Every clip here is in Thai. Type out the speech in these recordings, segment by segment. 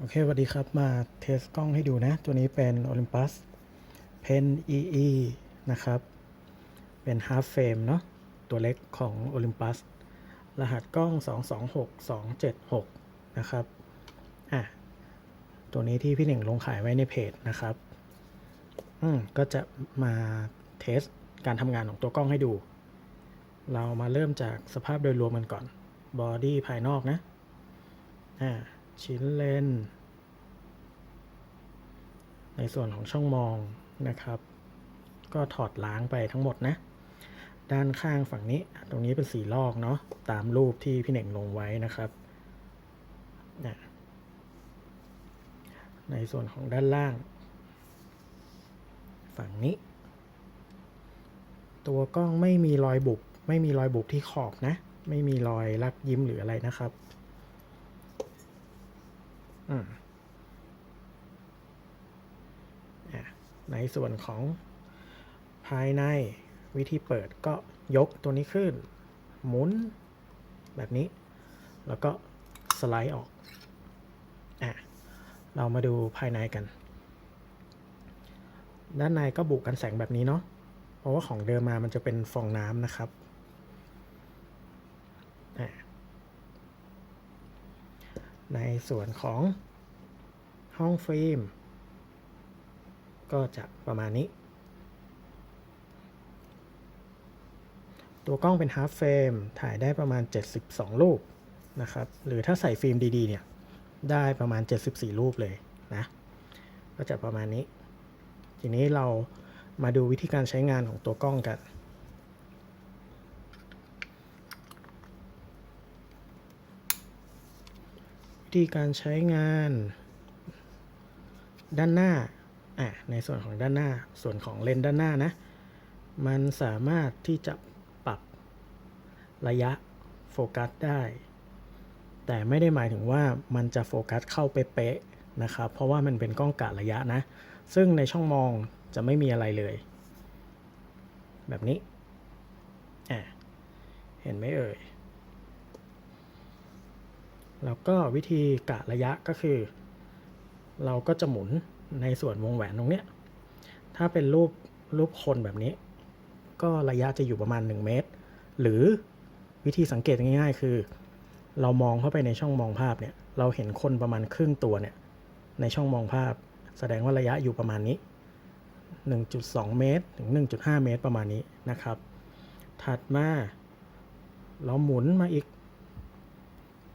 โอเคสวัสดีครับ มาเทสกล้องให้ดูนะ ตัวนี้เป็น Olympus Pen EE นะครับ เป็น half frame เนาะตัวเล็กของ Olympus รหัสกล้อง 226276 นะครับ อะ ตัวนี้ที่พี่หนึ่งลงขายไว้ในเพจนะครับ อืม ก็จะมาเทสการทำงานของตัวกล้องให้ดู เรามาเริ่มจากสภาพโดยรวมมันก่อน บอดี้ภายนอกนะ อ่า ชิ้นเลนส์ในส่วนของช่องมองนะครับ ก็ถอดล้างไปทั้งหมดนะ ด้านข้างฝั่งนี้ ตรงนี้เป็นสีลอกเนาะตามรูปที่พี่เน่งลงไว้นะครับนะในส่วนของด้านล่าง ฝั่งนี้ ตัวกล้องไม่มีรอยบุบไม่มีรอยบุบที่ขอบนะ ไม่มีรอยลักยิ้มหรืออะไรนะครับ ในส่วนของภายในวิธีเปิดก็ยกตัวนี้ขึ้น หมุนแบบนี้ แล้วก็สไลด์ออกอะเรามาดูภายในกัน ด้านในก็บุกันแสงแบบนี้เนาะ เพราะว่าของเดิมมามันจะเป็นฟองน้ำนะครับอะ ในส่วนของห้องฟิล์มก็จะประมาณนี้ ตัวกล้องเป็น half frame ถ่ายได้ประมาณ 72 รูปนะครับ หรือถ้าใส่ฟิล์มดีๆเนี่ย ได้ประมาณ 74 รูปเลยนะ ก็จะประมาณนี้ ทีนี้เรามาดูวิธีการใช้งานของตัวกล้องกัน วิธีการใช้งาน ด้านหน้าอะในส่วนของด้านหน้าส่วนของเลนด้านหน้านะ มันสามารถที่จะปรับระยะโฟกัสได้ แต่ไม่ได้หมายถึงว่ามันจะโฟกัสเข้าเป๊ะๆนะครับ เพราะว่ามันเป็นกล้องกะระยะนะ ซึ่งในช่องมองจะไม่มีอะไรเลย แบบนี้อะเห็นไหมเอ่ย แล้วก็วิธีกะระยะก็คือ เราก็จะหมุนในส่วนวงแหวนตรงเนี้ยถ้าเป็นรูปรูปคนแบบนี้ ก็ระยะจะอยู่ประมาณ 1 เมตร หรือวิธีสังเกตง่าย ๆ คือ เรามองเข้าไปในช่องมองภาพเนี่ยเราเห็นคนประมาณครึ่งตัวเนี่ยในช่องมองภาพ แสดงว่าระยะอยู่ประมาณนี้ 1.2 เมตร ถึง 1.5 เมตรประมาณนี้นะครับ ถัดมา เราหมุนมาอีก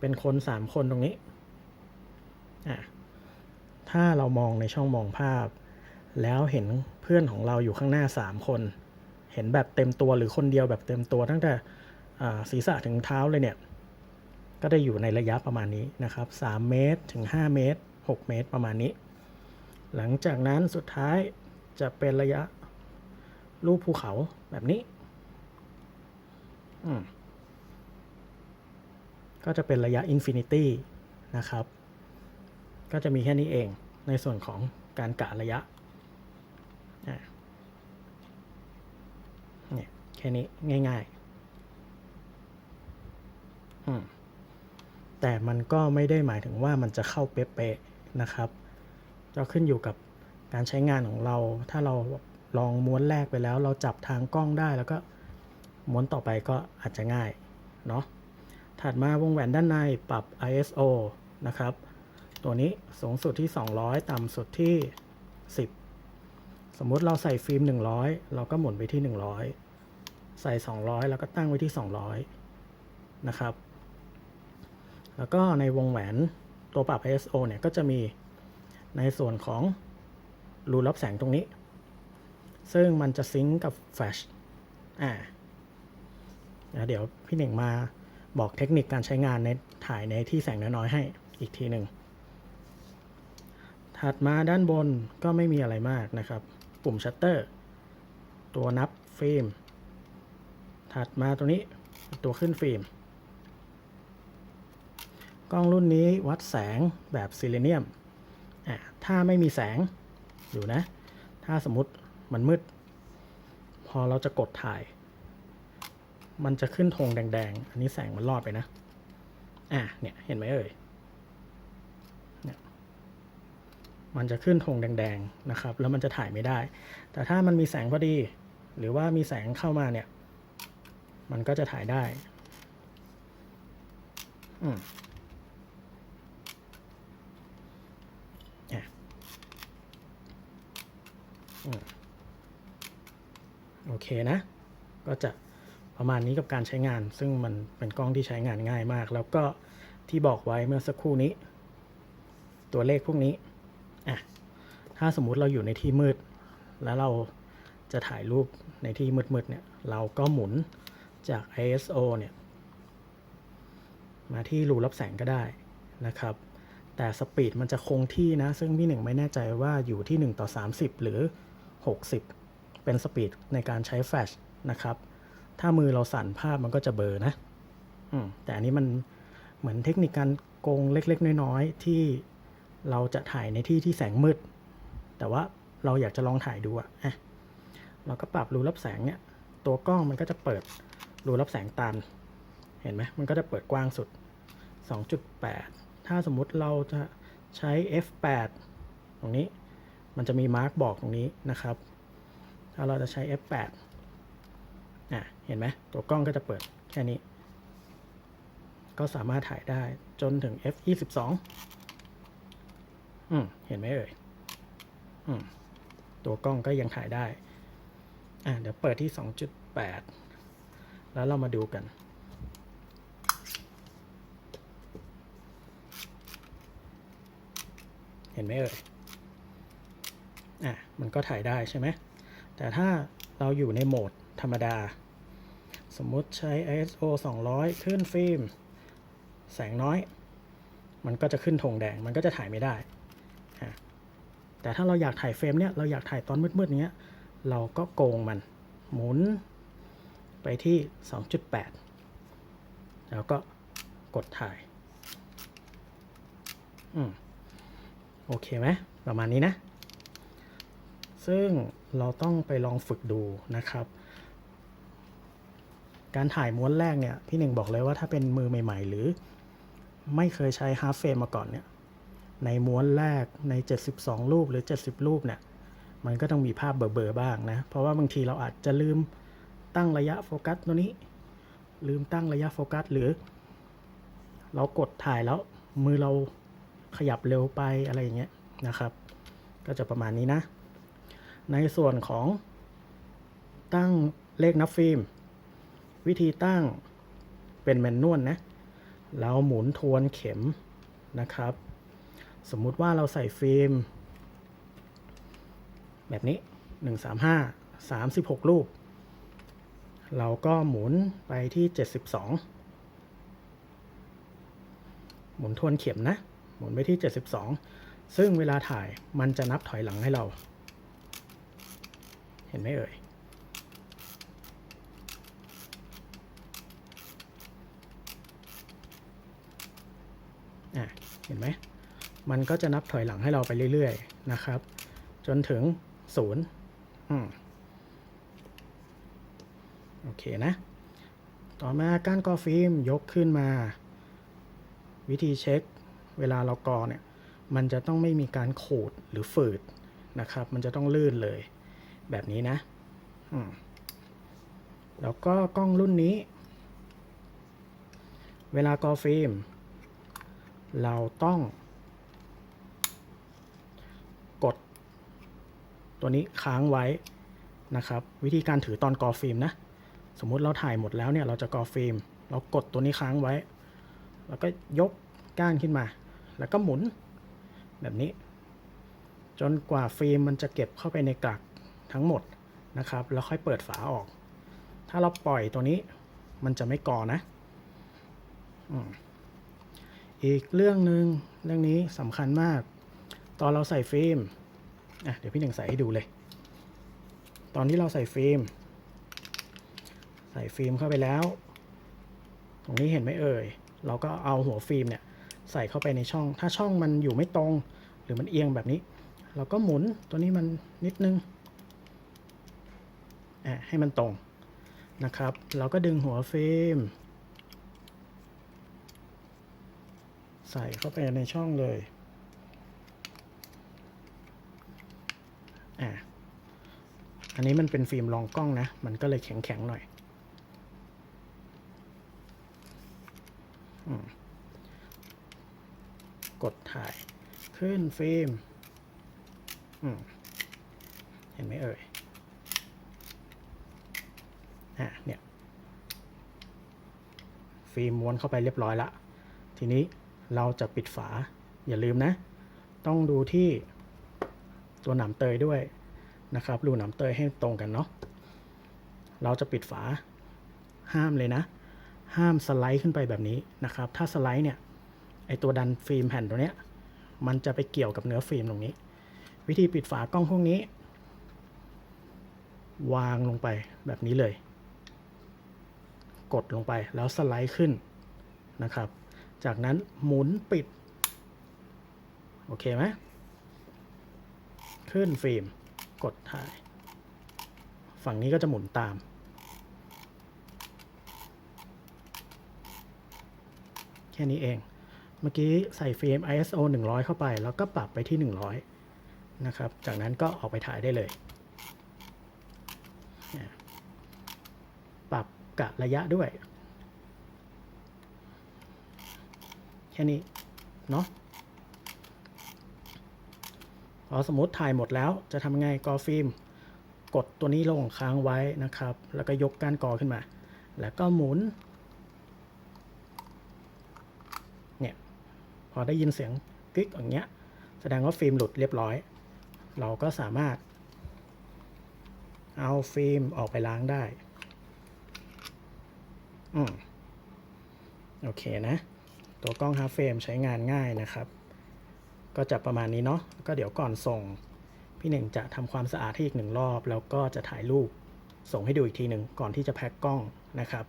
เป็นคนสามคนตรงนี้อะถ้าเรามองในช่องมองภาพ แล้วเห็นเพื่อนของเราอยู่ข้างหน้าสามคน เห็นแบบเต็มตัวหรือคนเดียวแบบเต็มตัวตั้งแต่ศีรษะถึงเท้าเลยเนี่ย ก็ได้อยู่ในระยะประมาณนี้นะครับ 3 เมตรถึง 5 เมตร 6 เมตรประมาณนี้ หลังจากนั้นสุดท้ายจะเป็นระยะรูปภูเขาแบบนี้ อืม ก็จะเป็นระยะอินฟินิตี้นะครับ ก็จะมีแค่นี้เองในส่วนของการกะระยะเนี่ยแค่นี้ง่ายๆ แต่มันก็ไม่ได้หมายถึงว่ามันจะเข้าเป๊ะๆนะครับ ก็ขึ้นอยู่กับการใช้งานของเรา ถ้าเราลองม้วนแรกไปแล้ว เราจับทางกล้องได้แล้วก็ม้วนต่อไปก็อาจจะง่ายเนาะ ถัดมาวงแหวนด้านในปรับ ISO นะครับ ตัวนี้สูงสุดที่ 200 ต่ำสุดที่ 10 สมมุติเราใส่ฟิล์ม 100 เราก็หมุนไปที่ 100 ใส่ 200 แล้วก็ตั้งไว้ที่ 200 นะครับ แล้วก็ในวงแหวนตัวปรับ ISO เนี่ยก็จะมีในส่วนของรูรับแสงตรงนี้ ซึ่งมันจะซิงก์กับแฟลชอ่าเดี๋ยวพี่หนึ่งมา บอกเทคนิคการใช้งานในถ่ายในที่แสงน้อยๆให้อีกทีหนึ่ง ถัดมาด้านบนก็ไม่มีอะไรมากนะครับ ปุ่มชัตเตอร์ ตัวนับฟิล์ม ถัดมาตัวนี้ตัวขึ้นฟิล์ม กล้องรุ่นนี้วัดแสงแบบซิลิเนียมอะถ้าไม่มีแสงอยู่นะ ถ้าสมมติมันมืด พอเราจะกดถ่าย มันจะขึ้นธงแดง ๆ อันนี้แสงมันรอดไปนะ อะ เนี่ยเห็นไหมเอ่ยเนี่ยมันจะขึ้นธงแดง ๆ นะครับ แล้วมันจะถ่ายไม่ได้ แต่ถ้ามันมีแสงพอดี หรือว่ามีแสงเข้ามาเนี่ย มันก็จะถ่ายได้ อืมอะอืมโอเคนะ ก็จะ ประมาณนี้กับการใช้งาน ซึ่งมันเป็นกล้องที่ใช้งานง่ายมาก แล้วก็ที่บอกไว้เมื่อสักครู่นี้ ตัวเลขพวกนี้อะถ้าสมมุติเราอยู่ในที่มืด แล้วเราจะถ่ายรูปในที่มืดๆเนี่ยเราก็หมุนจาก ISO เนี่ยมาที่รูรับแสงก็ได้นะครับ แต่สปีดมันจะคงที่นะ ซึ่งพี่หนึ่งไม่แน่ใจว่าอยู่ที่ 1 ต่อ 30 หรือ 60 เป็นสปีดในการใช้แฟลชนะครับ ถ้ามือเราสั่นภาพมันก็จะเบลอนะอืมแต่อันนี้มันเหมือนเทคนิคการโกงเล็ก ๆ น้อยๆที่เราจะถ่ายในที่ที่แสงมืด แต่ว่าเราอยากจะลองถ่ายดูอะอะเราก็ปรับรูรับแสงเนี่ย ตัวกล้องมันก็จะเปิดรูรับแสงตาม เห็นไหมมันก็จะเปิดกว้างสุด 2.8 ถ้าสมมุติเราจะใช้ f8 ตรงนี้ มันจะมีมาร์กบอกตรงนี้นะครับ ถ้าเราจะใช้ f8 อะเห็นไหมตัวกล้องก็จะเปิดแค่นี้ ก็สามารถถ่ายได้จนถึง f22 อืมเห็นไหมเอ่ยอืมตัวกล้องก็ยังถ่ายได้ อะเดี๋ยวเปิดที่ 2.8 แล้วเรามาดูกันเห็นไหมเอ่ย อะ มันก็ถ่ายได้ใช่ไหม แต่ถ้าเราอยู่ในโหมดธรรมดา สมมุติใช้ ISO 200 ขึ้นฟิล์ม แสงน้อย มันก็จะขึ้นธงแดง มันก็จะถ่ายไม่ได้ แต่ถ้าเราอยากถ่ายเฟรมเนี้ยเราอยากถ่ายตอนมืดๆเงี้ย เราก็โกงมัน หมุนไปที่ 2.8 แล้วก็กดถ่าย อืม โอเคไหม ประมาณนี้นะ ซึ่งเราต้องไปลองฝึกดูนะครับ การถ่ายม้วนแรกเนี่ยพี่หนึ่งบอกเลยว่าถ้าเป็นมือใหม่ ๆ หรือ ไม่เคยใช้ฮาร์ฟเฟรมมาก่อนเนี่ยในม้วนแรกใน 72 รูปหรือ 70 รูปเนี่ยมันก็ต้องมีภาพเบลอๆบ้างนะ เพราะว่าบางทีเราอาจจะลืมตั้งระยะโฟกัสตัวนี้ ลืมตั้งระยะโฟกัสหรือ เรากดถ่ายแล้วมือเราขยับเร็วไปอะไรอย่างเงี้ยนะครับ ก็จะประมาณนี้นะ ในส่วนของตั้งเลขนับฟิล์ม วิธีตั้งเป็นแมนนวลนะ เราหมุนทวนเข็มนะครับ สมมุติว่าเราใส่ฟิล์ม แบบนี้ 135 36รูปเราก็หมุนไปที่ 72 หมุนทวนเข็มนะ หมุนไปที่ 72 ซึ่งเวลาถ่ายมันจะนับถอยหลังให้เรา เห็นไหมเอ่ย อะเห็นไหมมันก็จะนับถอยหลังให้เราไปเรื่อยๆนะครับ จนถึงศูนย์อืมโอเคนะ ต่อมาการกอฟิล์มยกขึ้นมา วิธีเช็ค เวลาเรากอเนี่ย มันจะต้องไม่มีการขูดหรือฝืดนะครับ มันจะต้องลื่นเลย แบบนี้นะแล้วก็กล้องรุ่นนี้ เวลากอฟิล์ม เราต้อง กด ตัวนี้ค้างไว้นะครับ วิธีการถือตอนกอฟิล์มนะ สมมุติเราถ่ายหมดแล้วเนี่ยเราจะกอฟิล์ม เรากดตัวนี้ค้างไว้ แล้วก็ยกก้านขึ้นมา แล้วก็หมุนแบบนี้ จนกว่าฟิล์มมันจะเก็บเข้าไปในกลักทั้งหมดนะครับ แล้วค่อยเปิดฝาออก ถ้าเราปล่อยตัวนี้มันจะไม่ก่อนะ อืม อีกเรื่องหนึ่งเรื่องนี้สำคัญมาก ตอนเราใส่ฟิล์มอะเดี๋ยวพี่หนึ่งใส่ให้ดูเลย ตอนที่เราใส่ฟิล์ม ใส่ฟิล์มเข้าไปแล้ว ตรงนี้เห็นไหมเอ่ย เราก็เอาหัวฟิล์มเนี่ยใส่เข้าไปในช่อง ถ้าช่องมันอยู่ไม่ตรง หรือมันเอียงแบบนี้ เราก็หมุนตัวนี้มันนิดนึงอะให้มันตรงนะครับ เราก็ดึงหัวฟิล์ม ใส่เข้าไปในช่องเลย อ่าอันนี้มันเป็นฟิล์มรองกล้องนะ มันก็เลยแข็งๆหน่อยอกดถ่ายขึ้นฟิล์มเห็นไหมเอ่ยอะเนี่ย ฟิล์มม้วนเข้าไปเรียบร้อยละ ทีนี้ เราจะปิดฝา อย่าลืมนะ ต้องดูที่ตัวหนามเตยด้วยนะครับ รูหนามเตยให้ตรงกันเนาะ เราจะปิดฝา ห้ามเลยนะ ห้ามสไลด์ขึ้นไปแบบนี้นะครับ ถ้าสไลด์เนี่ย ไอตัวดันฟิล์มแผ่นตัวเนี้ย มันจะไปเกี่ยวกับเนื้อฟิล์มตรงนี้ วิธีปิดฝากล้องพวกนี้ วางลงไปแบบนี้เลย กดลงไปแล้วสไลด์ขึ้นนะครับ จากนั้นหมุนปิด โอเคไหมขึ้นฟิล์มกดถ่าย ฝั่งนี้ก็จะหมุนตาม แค่นี้เอง เมื่อกี้ใส่ฟิล์ม ISO 100 เข้าไป แล้วก็ปรับไปที่ 100 นะครับ จากนั้นก็ออกไปถ่ายได้เลยเนี่ยปรับกะระยะด้วย แค่นี้เนาะพอสมมติถ่ายหมดแล้วจะทำไงกอฟิล์มกดตัวนี้ลงค้างไว้นะครับ แล้วก็ยกก้านกอขึ้นมา แล้วก็หมุน เนี่ย พอได้ยินเสียงกริ๊กอย่างเงี้ย แสดงว่าฟิล์มหลุดเรียบร้อย เราก็สามารถ เอาฟิล์มออกไปล้างได้ อืม โอเคนะ ตัวกล้อง half frame ใช้งานง่ายนะครับ ก็จะประมาณนี้เนาะก็เดี๋ยวก่อนส่ง พี่หนึ่งจะทำความสะอาดให้อีกหนึ่งรอบ แล้วก็จะถ่ายรูปส่งให้ดูอีกทีหนึ่งก่อนที่จะแพ็คกล้องนะครับ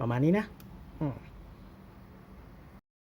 ประมาณนี้นะอืม